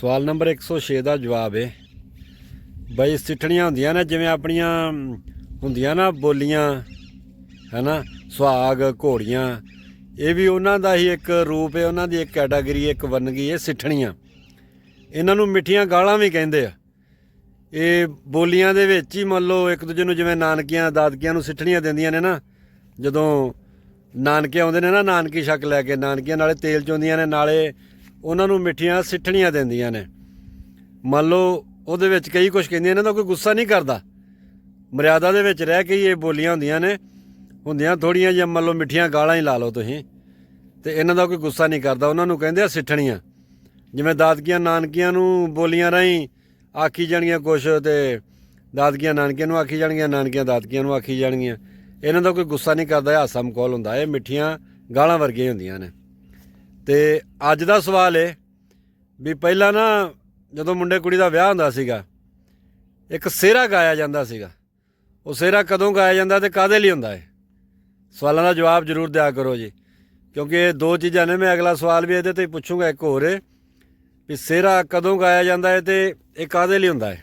ਸਵਾਲ ਨੰਬਰ 106 ਦਾ ਜਵਾਬ ਹੈ ਬਈ ਸਿੱਠਣੀਆਂ ਹੁੰਦੀਆਂ ਨੇ, ਜਿਵੇਂ ਆਪਣੀਆਂ ਹੁੰਦੀਆਂ ਨਾ ਬੋਲੀਆਂ, ਹੈਨਾ, ਸੁਹਾਗ, ਘੋੜੀਆਂ, ਇਹ ਵੀ ਉਹਨਾਂ ਦਾ ਹੀ ਇੱਕ ਰੂਪ ਹੈ ਉਹਨਾਂ ਦੀ ਇੱਕ ਕੈਟਾਗਰੀ, ਇੱਕ ਵੰਨਗੀ ਹੈ ਸਿੱਠਣੀਆਂ। ਇਹਨਾਂ ਨੂੰ ਮਿੱਠੀਆਂ ਗਾਲਾਂ ਵੀ ਕਹਿੰਦੇ ਆ। ਇਹ ਬੋਲੀਆਂ ਦੇ ਵਿੱਚ ਹੀ ਮੰਨ ਲਓ ਇੱਕ ਦੂਜੇ ਨੂੰ ਜਿਵੇਂ ਨਾਨਕੀਆਂ, ਦਾਦਕੀਆਂ ਨੂੰ ਸਿੱਠਣੀਆਂ ਦਿੰਦੀਆਂ ਨੇ ਨਾ, ਜਦੋਂ ਨਾਨਕੇ ਆਉਂਦੇ ਨੇ ਨਾ, ਨਾਨਕੀ ਸ਼ੱਕ ਲੈ ਕੇ, ਨਾਨਕੀਆਂ ਨਾਲੇ ਤੇਲ ਚੋਂਦੀਆਂ ਨੇ, ਨਾਲੇ ਉਹਨਾਂ ਨੂੰ ਮਿੱਠੀਆਂ ਸਿੱਠਣੀਆਂ ਦਿੰਦੀਆਂ ਨੇ। ਮੰਨ ਲਓ ਉਹਦੇ ਵਿੱਚ ਕਈ ਕੁਝ ਕਹਿੰਦੀਆਂ ਇਹਨਾਂ ਦਾ ਕੋਈ ਗੁੱਸਾ ਨਹੀਂ ਕਰਦਾ। ਮਰਿਆਦਾ ਦੇ ਵਿੱਚ ਰਹਿ ਕੇ ਹੀ ਇਹ ਬੋਲੀਆਂ ਹੁੰਦੀਆਂ ਨੇ। ਹੁੰਦੀਆਂ ਥੋੜੀਆਂ ਜਿਹੀਆਂ, ਮੰਨ ਲਓ ਮਿੱਠੀਆਂ ਗਾਲਾਂ ਹੀ ਲਾ ਲਓ ਤੁਸੀਂ। ਤੇ ਇਹਨਾਂ ਦਾ ਕੋਈ ਗੁੱਸਾ ਨਹੀਂ ਕਰਦਾ। ਉਹਨਾਂ ਨੂੰ ਕਹਿੰਦੇ ਆ ਸਿੱਠਣੀਆਂ। ਜਿਵੇਂ ਦਾਦਕੀਆਂ ਨਾਨਕੀਆਂ ਨੂੰ ਬੋਲੀਆਂ ਰਾਹੀਂ ਆਖੀ ਜਾਣਗੀਆਂ ਕੁਛ ਤੇ ਦਾਦਕੀਆਂ ਨਾਨਕੀਆਂ ਨੂੰ ਆਖੀ ਜਾਣਗੀਆਂ, ਨਾਨਕੀਆਂ ਦਾਦਕੀਆਂ ਨੂੰ ਆਖੀ ਜਾਣਗੀਆਂ। ਇਹਨਾਂ ਦਾ ਕੋਈ ਗੁੱਸਾ ਨਹੀਂ ਕਰਦਾ। ਇਹ ਹਾਸਾ ਮਕੌਲ ਹੁੰਦਾ। ਇਹ ਮਿੱਠੀਆਂ ਗਾਲਾਂ ਵਰਗੀਆਂ ਹੁੰਦੀਆਂ ਨੇ। ਤੇ ਅੱਜ ਦਾ ਸਵਾਲ ਹੈ ਵੀ ਪਹਿਲਾਂ ਨਾ ਜਦੋਂ ਮੁੰਡੇ ਕੁੜੀ ਦਾ ਵਿਆਹ ਹੁੰਦਾ ਸੀਗਾ, ਇੱਕ ਸਿਹਰਾ ਗਾਇਆ ਜਾਂਦਾ ਸੀਗਾ। ਉਹ ਸਿਹਰਾ ਕਦੋਂ ਗਾਇਆ ਜਾਂਦਾ ਤੇ ਕਾਦੇ ਲਈ ਹੁੰਦਾ ਏ? ਸਵਾਲਾਂ ਦਾ ਜਵਾਬ ਜ਼ਰੂਰ ਦਿਆ ਕਰੋ ਜੀ, ਕਿਉਂਕਿ ਇਹ ਦੋ ਚੀਜ਼ਾਂ ਨੇ, ਮੈਂ ਅਗਲਾ ਸਵਾਲ ਵੀ ਇਹਦੇ ਤੇ ਪੁੱਛੂੰਗਾ ਇੱਕ ਹੋਰ ਹੈ ਵੀ ਸਿਹਰਾ ਕਦੋਂ ਗਾਇਆ ਜਾਂਦਾ ਏ ਤੇ ਇਹ ਕਾਦੇ ਲਈ ਹੁੰਦਾ ਏ?